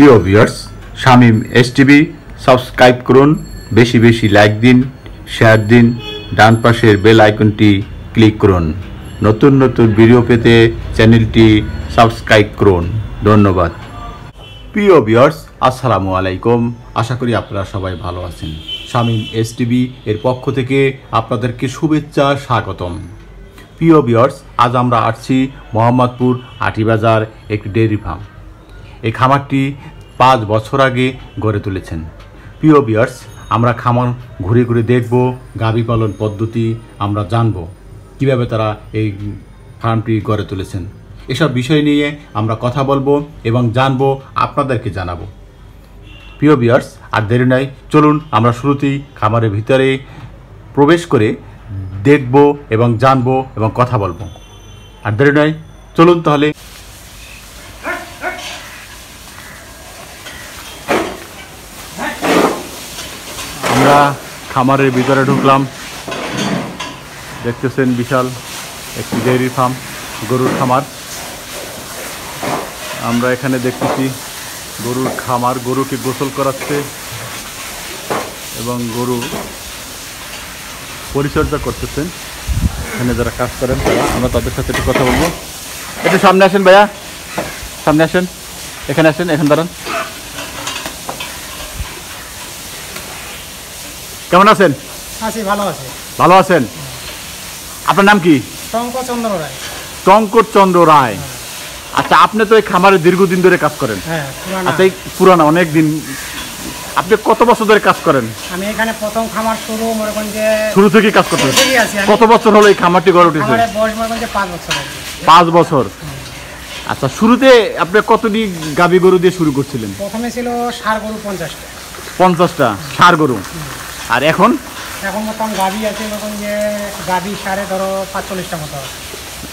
প্রিয় viewers, Shamim S TV subscribe করুন, বেশি বেশি লাইক দিন, শেয়ার দিন, ডান পাশের বেল আইকনটি ক্লিক করুন। নতুন নতুন ভিডিও পেতে চ্যানেলটি সাবস্ক্রাইব করুন। ধন্যবাদ। প্রিয় ভিউয়ার্স, আসসালামু আলাইকুম। আশা করি আপনারা সবাই ভালো আছেন। শামিম এস টিভি এর পক্ষ থেকে আপনাদেরকে শুভেচ্ছা, স্বাগতম। প্রিয় ভিউয়ার্স, আজ আমরা আসছি মোহাম্মদপুর আটিবাজার একটি ডেয়ারি ফার্ম। খামারটি পাঁচ বছর আগে গড়ে তুলেছেন। প্রিয় বিয়ার্স আমরা খামার ঘুরে ঘুরে দেখব, গাভী পালন পদ্ধতি আমরা জানব, কীভাবে তারা এই ফার্মটি গড়ে তুলেছেন। এসব বিষয় নিয়ে আমরা কথা বলব এবং জানব, আপনাদেরকে জানাব। প্রিয় বিয়ার্স আর দেরি নাই, চলুন আমরা শুরুতেই খামারের ভিতরে প্রবেশ করে দেখব এবং জানব এবং কথা বলব। আর দেরি নয় চলুন তাহলে আমরা খামারের ভিতরে ঢুকলাম। দেখতেছেন বিশাল একটি ডেয়ারি ফার্ম, গরুর খামার। আমরা এখানে দেখতেছি গরুর খামার, গরুকে গোসল করাচ্ছে এবং গরু পরিচর্যা করতেছেন। এখানে যারা কাজ করেন তারা, আমরা তাদের সাথে একটু কথা বলব। একটু সামনে আসেন ভাইয়া। সামনে আসেন। এখানে আসেন, এখানে দাঁড়ান। কেমন আছেন? আছি ভালো আছে। ভালো আছেন? আপনার নাম কি? টঙ্কচন্দ্র রায়। টঙ্কর চন্দ্র রায়। আচ্ছা আপনি তো এই খামারে দীর্ঘদিন ধরে কাজ করেন। হ্যাঁ আচ্ছা এই পুরানো অনেক দিন আপনি কত বছর ধরে কাজ করেন? আমি এখানে প্রথম খামার শুরু মনে করেন যে শুরু থেকেই কাজ আছি কত বছর হলো এই খামারটি গড়ে উঠেছে? আমার বয়স মনে করেন যে পাঁচ বছর। পাঁচ বছর। আচ্ছা শুরুতে আপনি কতটি গাবি গরু দিয়ে শুরু করছিলেন? প্রথমে ছিল সার গরু পঞ্চাশটা। পঞ্চাশটা ষাড় গরু। আর এখন? এখন মতন গাভি আছে মনে যে গাভি সাড়ে ধরো পাঁচচল্লিশটা মতো।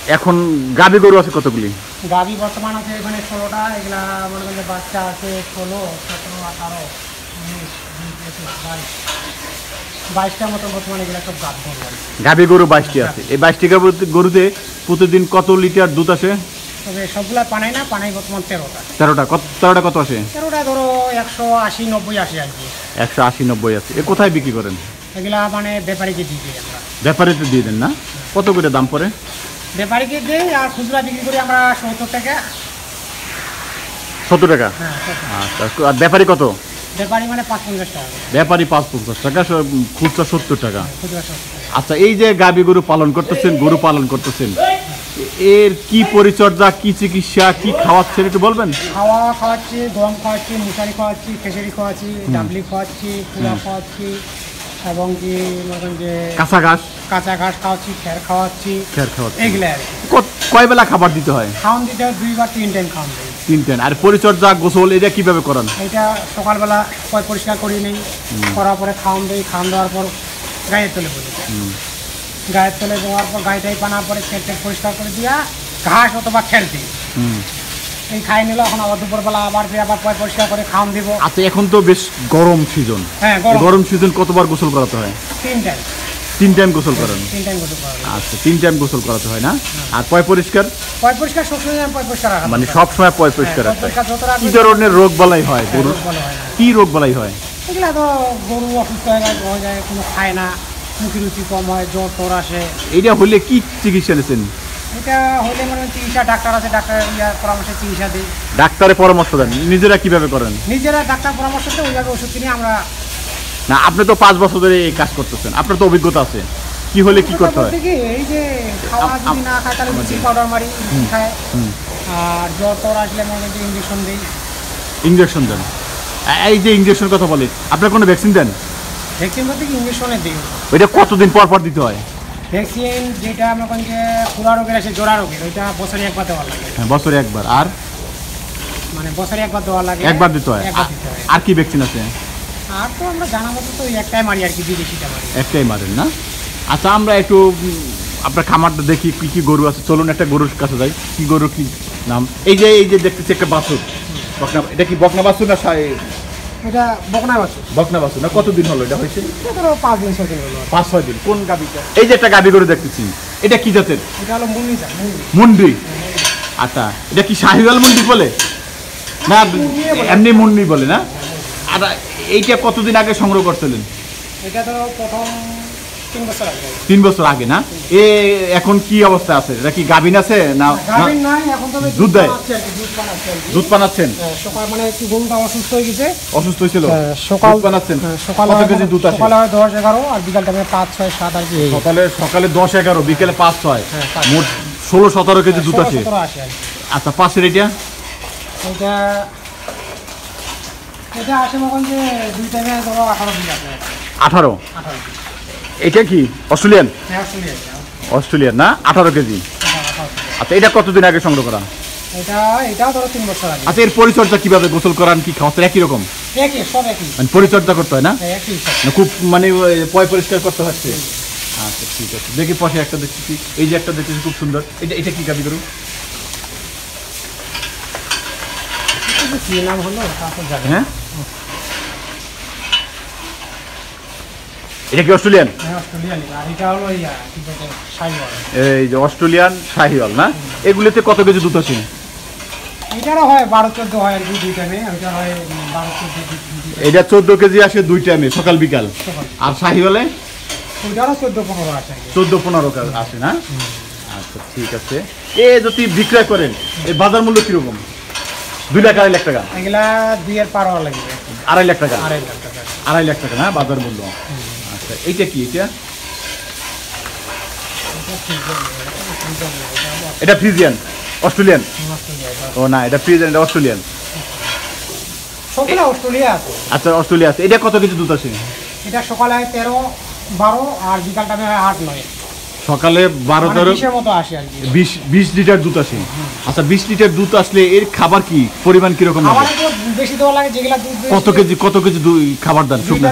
এখন গাবি গরু আছে কতগুলি? গাভি বর্তমান আছে এখানে ষোলোটা এগুলা মনে করেন বাচ্চা আছে ষোলো সতেরো আঠারো উনিশ বাইশ। বাইশটার মতো বর্তমানে এগুলা সব গাভ গরু আছে। গরু বাইশটি আছে। এই বাইশটি গাভি- গরুতে প্রতিদিন কত লিটার দুধ আসে? তবে সবগুলা পানাই না পানাই বর্তমান তেরোটা। তেরোটা। কত তেরোটা কত আসে? তেরোটা ধরো একশো আশি নব্বই আসে আর কি। একশো আশি নব্বই আছে। এ কোথায় বিক্রি করেন? এগুলা মানে ব্যাপারীকে দিয়ে দিই আমরা। ব্যাপারিতে দিয়ে দেন না? কত করে দাম পড়ে? ব্যাপারীকে দিই আর খুচরা বিক্রি করি আমরা সত্তর টাকা। সত্তর টাকা? হ্যাঁ আচ্ছা আর ব্যাপারি কত? ব্যাপারী মানে পাঁচ পঞ্চাশ টাকা। ব্যাপারি পাঁচ পঞ্চাশ খুচরা সত্তর টাকা। খুচরা সত্তর টাকা। আচ্ছা এই যে গাবি গরু পালন করতেছেন গরু পালন করতেছেন এর কি পরিচর্যা কি চিকিৎসা কি খাওয়াচ্ছেন একটু বলবেন? খাওয়া খাওয়াচ্ছি গম খাওয়াচ্ছি মুসারি খাওয়াচ্ছি খেসারি খাওয়াচ্ছি ডাবলি খাওয়াচ্ছি কুড়া খাওয়াচ্ছি এবং কি মনে যে কাঁচা ঘাস? কাঁচা ঘাস খাওয়াচ্ছি খের খাওয়াচ্ছি খের খাওয়াচ্ছেন এগুলো আর কয় বেলা খাবার দিতে হয়? খাওয়ান দিতে হয় দুইবার তিন টাইম খাওয়ান তিন টাইম আর পরিচর্যা গোসল এটা কীভাবে করান? এটা সকালবেলা পরিষ্কার করি নেই করার পরে খাওয়ান দিই খাওয়ান দেওয়ার পর গায়ের তলে বলি গায়ের তলে দেওয়ার পর গায়েটাই পানার পরে খের টের পরিষ্কার করে দিয়া ঘাস অথবা দিই এই খাই নিল এখন আবার দুপুরবেলা আবার দিয়ে আবার পয় পরিষ্কার করে খাওয়ান দিব। আচ্ছা এখন তো বেশ গরম সিজন হ্যাঁ গরম। সিজন কতবার গোসল করাতে হয়? তিন টাইম তিন টাইম গোসল করেন? তিন টাইম গোসল আচ্ছা তিন টাইম গোসল করাতে হয় না? আর পয় পরিষ্কার? পয় পরিষ্কার সবসময় পয় পরিষ্কার রাখা মানে দরকার। সব পয় হ্যাঁ, পরিষ্কার রাখতে হয়। কি ধরনের রোগ বালাই হয়? হ্যাঁ, গরু রোগ ভালো হয়। না কি রোগ বালাই হয়? এগুলা তো গরু অসুস্থ হয়ে হয়ে যায় কোনো খায় না। মুখি রুচি কম হয় জ্বর তোর আসে। এইটা হলে কি চিকিৎসা নিয়েছেন এটা হলে মানে চিকিৎসা ডাক্তার আছে ডাক্তার পরামর্শে চিকিৎসা দিই ডাক্তারের পরামর্শ দেন নিজেরা কীভাবে করেন? নিজেরা ডাক্তার পরামর্শ দিয়ে ওইভাবে ওষুধ কিনে আমরা না আপনি তো পাঁচ বছর ধরে এই কাজ করতেছেন আপনার তো অভিজ্ঞতা আছে। কি হলে কি করতে হয়? এই যে খাওয়া যদি না খায় তাহলে ব্লিচিং পাউডার মারি খায়। আর জ্বর তোর আসলে মনে ইঞ্জেকশন দিই। ইঞ্জেকশন দেন। এই যে ইঞ্জেকশন কথা বলি আপনার কোনো ভ্যাকসিন দেন? ভ্যাকসিন বলতে কি ইঞ্জেকশনে দিই ওইটা কতদিন পর পর দিতে হয়? ভ্যাকসিন যেটা আমরা কোন যে খুরা রোগের আছে জোড়া রোগের ওইটা বছরে একবার দেওয়া লাগে। হ্যাঁ বছরে একবার। আর? মানে বছরে একবার দেওয়া লাগে। একবার দিতে হয়। আর কি ভ্যাকসিন আছে? আর তো আমরা জানা মতো তো একটাই মারি আর কি বিদেশিটা মারি। একটাই মারেন না? আচ্ছা আমরা একটু আপনার খামারটা দেখি কি কি গরু আছে। চলুন একটা গরুর কাছে যাই। কি গরু কি নাম? এই যে এই যে দেখতেছি একটা বাছুর। বকনা এটা কি বকনা বাছুর না এটা বকনা বাছুর। বকনা বাছুর। না কতদিন হলো এটা হয়েছে? ধরো পাঁচ দিন ছয় দিন হলো। পাঁচ ছয় দিন। কোন গাবিটা এই যে একটা গাবি গরু দেখতেছি। এটা কি জাতের? এটা হলো মুন্ডি মুন্ডি। আচ্ছা এটা কি শাহিওয়াল মুন্ডি বলে? না এমনি মুন্নি বলে না? আর এইটা কতদিন আগে সংগ্রহ করছিলেন? এটা তো প্রথম তিন বছর আগে। না? এ এখন কি অবস্থা আছে? এটা কি গাভিন আছে না দুধ দেয়? দুধ পানাচ্ছেন হ্যাঁ, সকাল মানে একটু গরুটা অসুস্থ হয়ে গেছে। অসুস্থ হয়েছিল? হ্যাঁ, সকাল পানাচ্ছেন হ্যাঁ, সকালে কত কেজি দুধ আসে? সকালে হয় দশ এগারো আর বিকাল টাইমে পাঁচ ছয় সাত আর কি। সকালে সকালে দশ এগারো বিকেলে পাঁচ ছয়। মোট ষোলো সতেরো কেজি দুধ আছে আচ্ছা পাশের এটা এটা এটা আসে মতন যে দুই টাইমে ধরো আঠারো দিন আছে আঠারো? আঠারো এটা কি? অস্ট্রেলিয়ান? হ্যাঁ এটা অস্ট্রেলিয়ান না? আঠারো কেজি। দিন। আচ্ছা এটা কতদিন আগে সংগ্রহ করা? আচ্ছা এর পরিচর্যা কীভাবে গোসল করান কি খাওয়াতে একই রকম? মানে পরিচর্যা করতে হয় না? হ্যাঁ, একই সব। না খুব মানে পয় পরিষ্কার করতে হচ্ছে? আচ্ছা ঠিক আছে। দেখি পাশে একটা দেখতেছি এই যে একটা দেখতেছি খুব সুন্দর। এটা এটা কি গাবি করু কিন্তু কি নাম হলো? হ্যাঁ? এটা কি অস্ট্রেলিয়ান? হ্যাঁ অস্ট্রেলিয়ান এটা হলো ইয়া কি বলে এই যে অস্ট্রেলিয়ান শাহিওয়াল না? এগুলোতে কত কেজি দুধ আছে? এটারও হয় বারো চোদ্দ হয় আর কি দুই টাইমে ওইটা হয় বারো চোদ্দ দুই- দুই- দুই এটা চোদ্দ কেজি আসে দুই টাইমে সকাল বিকাল। আর শাহিওয়ালে? ওইটারও চোদ্দ পনেরো চোদ্দ পনেরো আসে না? আচ্ছা ঠিক আছে। এ যদি বিক্রয় করেন এই বাজার মূল্য কীরকম? দুই লাখ আড়াই লাখ টাকা। এগুলা দুইয়ের পার হওয়া লাগবে। আড়াই লাখ টাকা। আড়াই লাখ টাকা। আড়াই লাখ টাকা না? বাজার মূল্য। আচ্ছা এইটা কি এটা? এটা ফ্রিজিয়ান অস্ট্রেলিয়ান? ও না এটা ফ্রিজিয়ান এটা অস্ট্রেলিয়ান। অস্ট্রেলিয়া আছে। আচ্ছা অস্ট্রেলিয়া আছে। এটা কত কেজি দুধ আছে? এটা সকালে তেরো বারো আর বিকালটা হয় আট নয়। সকালে বারো মানে তেরো বিশ বিশ লিটার দুধ আসে। আচ্ছা বিশ লিটার দুধ আসলে এর খাবার কি? পরিমাণ কীরকম হবে? বেশি দেওয়া লাগে যেগুলা কত কেজি কত কেজি খাবার দেন? শুকনো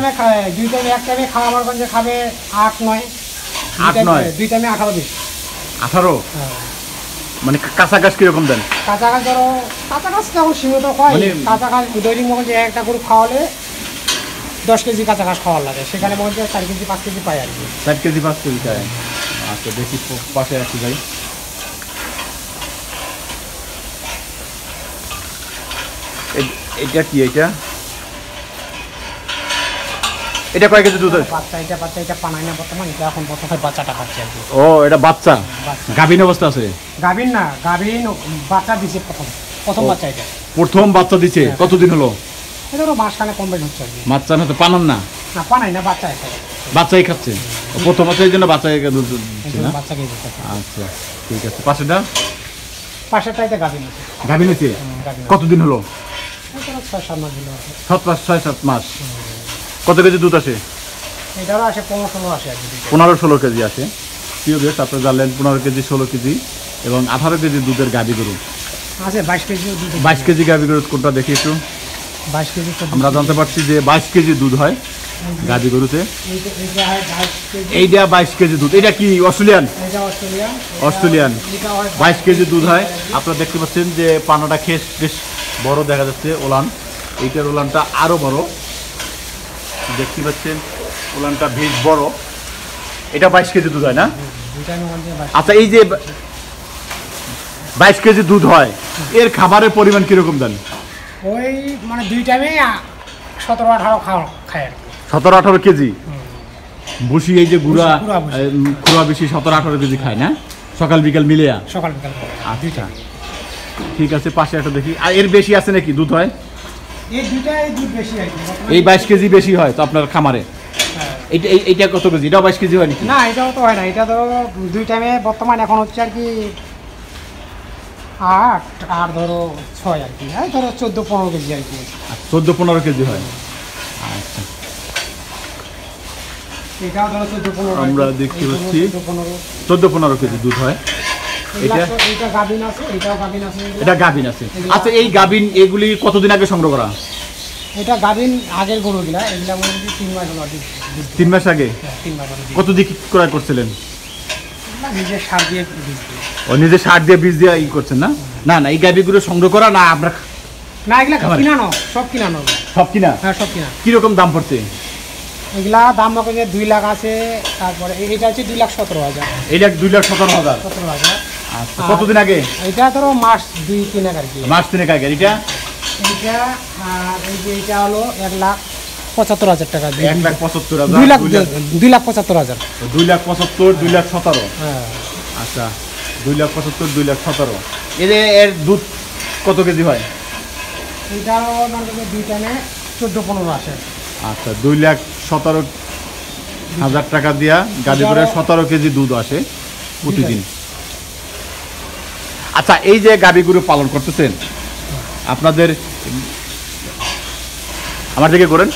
দুই টাইমে এক টাইমে খাওয়াবার গঞ্জে খাবে আট নয়। দুই আট নয়? দুই টাইমে আঠারো দিন। আঠারো? হ্যাঁ। মানে কাঁচা ঘাস কীরকম দেন? কাঁচা ঘাস ধরো কাঁচা ঘাস তখন সীমিত হয়। মানে- কাঁচা ঘাস দৈনিক একটা গরু খাওয়ালে দশ কেজি কাঁচা ঘাস খাওয়ার লাগে। সেখানে মনে হচ্ছে চার কেজি পাঁচ কেজি পাই আর কি। ষাট কেজি পাঁচ কেজি চাই আচ্ছা দেখি পাশে রাখি যাই এটা কি এটা? এটা কয় কেজি দুধ? বাচ্চা এটা বাচ্চা এটা পানাই না বর্তমান এটা এখন বর্তমানে বাচ্চাটা খাচ্ছে আর ও এটা বাচ্চা? অবস্থা আছে? না বাচ্চা দিছে প্রথম প্রথম বাচ্চা এটা। প্রথম বাচ্চা দিচ্ছে হ্যাঁ। কতদিন হলো? এটা মাসখানে কমপ্লিট হচ্ছে আর কি। বাচ্চা না তো পানান না? না পানাই না বাচ্চা এটা বাচ্চাই খাচ্ছে? প্রথম বাচ্চা এই জন্য বাচ্চাই দুধ দিচ্ছে না? বাচ্চাকে আচ্ছা ঠিক আছে। পাশেটা পাশেরটা এটা গাভীর আছে গাভীন গাভীর কতদিন হলো? সাত মাস ছয় সাত মাস। কত কেজি দুধ আসে? এটারও আসে পনেরো ষোলো আসে। পনেরো কেজি আসে। প্রিয় বেশ আপনারা জানলেন পনেরো কেজি ষোলো কেজি এবং আঠারো কেজি দুধের গাভী গরু। আছে বাইশ কেজি বাইশ কেজি গাভী গরু কোনটা দেখি একটু। বাইশ কেজি আমরা জানতে পারছি যে বাইশ কেজি দুধ হয়। গাভী গরুতে? এইটা- বাইশ কেজি। দুধ। এটা কি অস্ট্রেলিয়ান? অস্ট্রেলিয়ান। বাইশ কেজি দুধ হয়। আপনারা দেখতে পাচ্ছেন যে পানাটা খেয়ে বেশ বড় দেখা যাচ্ছে ওলান। এইটার ওলানটা আরও বড়। দেখতে পাচ্ছেন ওলানটা বেশ বড়। এটা বাইশ কেজি দুধ হয় না? আচ্ছা এই যে বাইশ কেজি দুধ হয় এর খাবারের পরিমাণ কীরকম দেন? ওই মানে দুই টাইমে সতেরো আঠারো খাওয়া খায় আর সতেরো আঠারো কেজি। বসি এই যে গুড়া গুঁড়া খুড়া বেশি সতেরো আঠারো কেজি খায় না? সকাল বিকাল মিলিয়া সকাল বিকাল আচ্ছা। ঠিক আছে পাশে একটা দেখি। আর এর বেশি আছে নাকি দুধ হয়? এই বাইশ কেজি বেশি হয় তো আপনার খামারে? হ্যাঁ। এই- এইটা কত কেজি? এটাও বাইশ কেজি হয় নাকি? না এটাও তো হয় না। এটা ধরো দুই টাইমে বর্তমান এখন হচ্ছে আর কি আট আর ধরো ছয় আর কি। হ্যাঁ ধরো চোদ্দ পনেরো কেজি আর কি। চোদ্দ পনেরো কেজি হয় আচ্ছা এটাও ধরো চোদ্দ পনেরো আর কি। আমরা দেখতে পাচ্ছি। চোদ্দ পনেরো কেজি দুধ হয়। এটা? গাভিন আছে। এটা গাভিন আচ্ছা এই গাভিন এগুলি কতদিন আগে সংগ্রহ করা? এটা গাভিন আগের গরুগুলা এগুলা তিন মাস হলো দুধ তিন মাস আগে? কত দিক ক্রয় করছিলেন? সার দিয়ে ও নিজে সার দিয়ে বীজ দিয়ে ই করছেন না? না না এই গাভিগুলো সংগ্রহ করা না আপনার না এগুলা? কিনানো সব কিনানো সব কিনা? হ্যাঁ সব কিনা। কীরকম দাম পড়ছে? এগুলা দাম যে দুই লাখ আছে তারপরে এই- এটা হচ্ছে দুই লাখ সতেরো হাজার। এটা দুই লাখ সতেরো হাজার? সতেরো হাজার। আচ্ছা কতদিন আগে? এটা ধরো মাস দুই তিন কি। মাস তিনেক আগে এটা? এইটা আর এই যে এটা হলো এক লাখ পঁচাত্তর হাজার টাকা। এক লাখ পঁচাত্তর হাজার দুই লাখ দুই লাখ লাখ পঁচাত্তর হাজার। দুই লাখ পঁচাত্তর দুই লাখ সতেরো? হ্যাঁ। আচ্ছা দুই লাখ পঁচাত্তর দুই লাখ সতেরো। এর এর দুধ কত কেজি হয়? মানে যে দুই টানে চোদ্দ পনেরো আসে। আচ্ছা দুই লাখ সতেরো হাজার টাকা দিয়া গাজীপুরে সতেরো কেজি দুধ আসে প্রতিদিন। আচ্ছা এই যে গাবি গরু পালন করতেছেন আপনাদের আমার দিকে করেন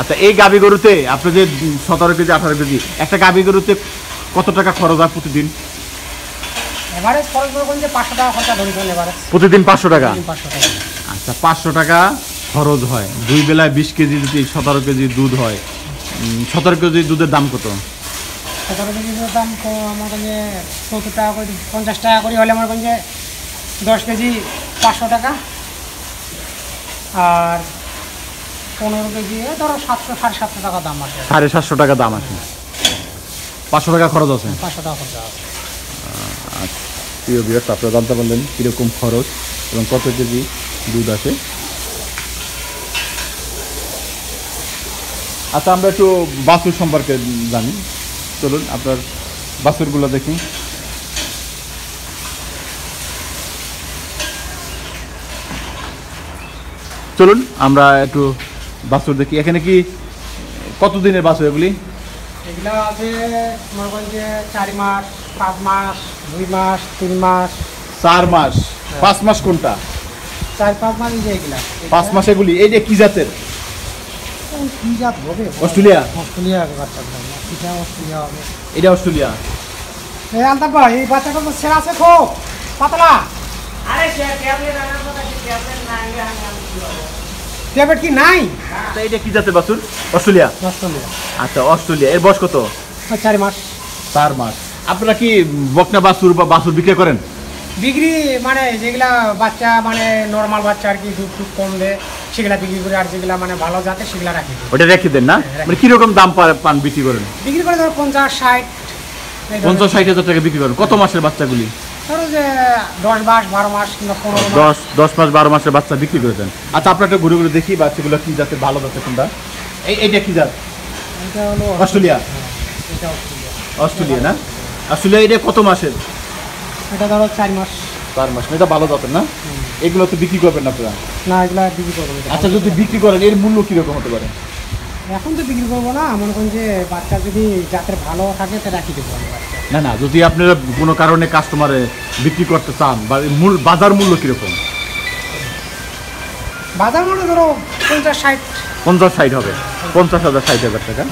আচ্ছা এই গাবি গরুতে আপনি যে সতেরো কেজি আঠারো কেজি একটা গাবি গরুতে কত টাকা খরচ হয় প্রতিদিন? প্রতিদিন পাঁচশো টাকা। আচ্ছা পাঁচশো টাকা খরচ হয়। দুই বেলায় বিশ কেজি যদি সতেরো কেজি দুধ হয় সতেরো কেজি দুধের দাম কত? সতেরো কেজির দাম তো আমার কাছে সত্তর টাকা করে পঞ্চাশ টাকা করে হলে আমার কাছে দশ কেজি পাঁচশো টাকা। আর পনেরো কেজি ধরো সাতশো সাড়ে সাতশো টাকা দাম আছে। সাড়ে সাতশো টাকা দাম আছে। পাঁচশো টাকা খরচ আছে? পাঁচশো টাকা খরচা আছে। প্রিয় বিয়ার্স আপনারা জানতে পারলেন কীরকম খরচ এবং কত কেজি দুধ আসে আচ্ছা আমরা একটু বাছুর সম্পর্কে জানি। চলুন আপনার বাছুরগুলো দেখি। চলুন আমরা একটু বাছুর দেখি। এখানে কি কতদিনের বাছুর এগুলি? এগুলো আছে মনে করেন যে চারি মাস পাঁচ মাস দুই মাস তিন মাস। চার মাস। পাঁচ মাস কোনটা? চার পাঁচ মাস এগুলা। পাঁচ মাস এগুলি। এই যে কি জাতের? কি জাত হবে অস্ট্রেলিয়া অস্ট্রেলিয়া বাচ্চা অস্ট্রেলিয়া হবে। এটা অস্ট্রেলিয়া। এই আলতাপ ভাই এই বাচ্চাটা তো ছেঁড়া আছে পাতলা। ট্যাবলেট কি নাই? আচ্ছা এটা কি জাতের বাছুর? অস্ট্রেলিয়া? অস্ট্রেলিয়া। আচ্ছা অস্ট্রেলিয়া। এর বয়স কত? চারি মাস। চার মাস। আপনারা কি বকনা বাছুর বা বাছুর বিক্রি করেন? বিক্রি মানে যেগুলা বাচ্চা মানে নর্মাল বাচ্চা আর কি দুধ টুধ কম দেয়। সেগুলা বিক্রি করে আর যেগুলা মানে ভালো জাতে সেগুলা রাখি। ওটা রেখে দেন না? হ্যাঁ। মানে কীরকম দাম পান বিক্রি করেন? বিক্রি করে ধরো পঞ্চাশ ষাট। পঞ্চাশ ষাট হাজার টাকা বিক্রি করেন। কত মাসের বাচ্চাগুলি? ধরো যে দশ মাস বারো মাস কিংবা পনেরো মাস। দশ দশ মাস বারো মাসের বাচ্চা বিক্রি করে দেন। আচ্ছা আপনার একটা ঘুরে ঘুরে দেখি বাচ্চাগুলো কি জাতের ভালো জাতের কোনটা? এই এইটা কি জাত? এটা হলো অস্ট্রেলিয়া। এটা অস্ট্রেলিয়া। অস্ট্রেলিয়া না? অস্ট্রেলিয়া এটা কত মাসের? এটা ধরো চার মাস। চার মাস। এটা ভালো জাতের না? এগুলো তো বিক্রি করবেন না আপনারা? না এগুলা বিক্রি করব না। আচ্ছা যদি বিক্রি করেন এর মূল্য কীরকম হতে পারে? এখন তো বিক্রি করব না মনে করেন যে বাচ্চা যদি জাতের ভালো থাকে তো রাখি দেবো না না যদি আপনারা কোনো কারণে কাস্টমারে বিক্রি করতে চান বা মূল বাজার মূল্য কীরকম? বাজার মানে ধরো পঞ্চাশ ষাট। পঞ্চাশ ষাট হবে। পঞ্চাশ হাজার ষাট হাজার টাকা।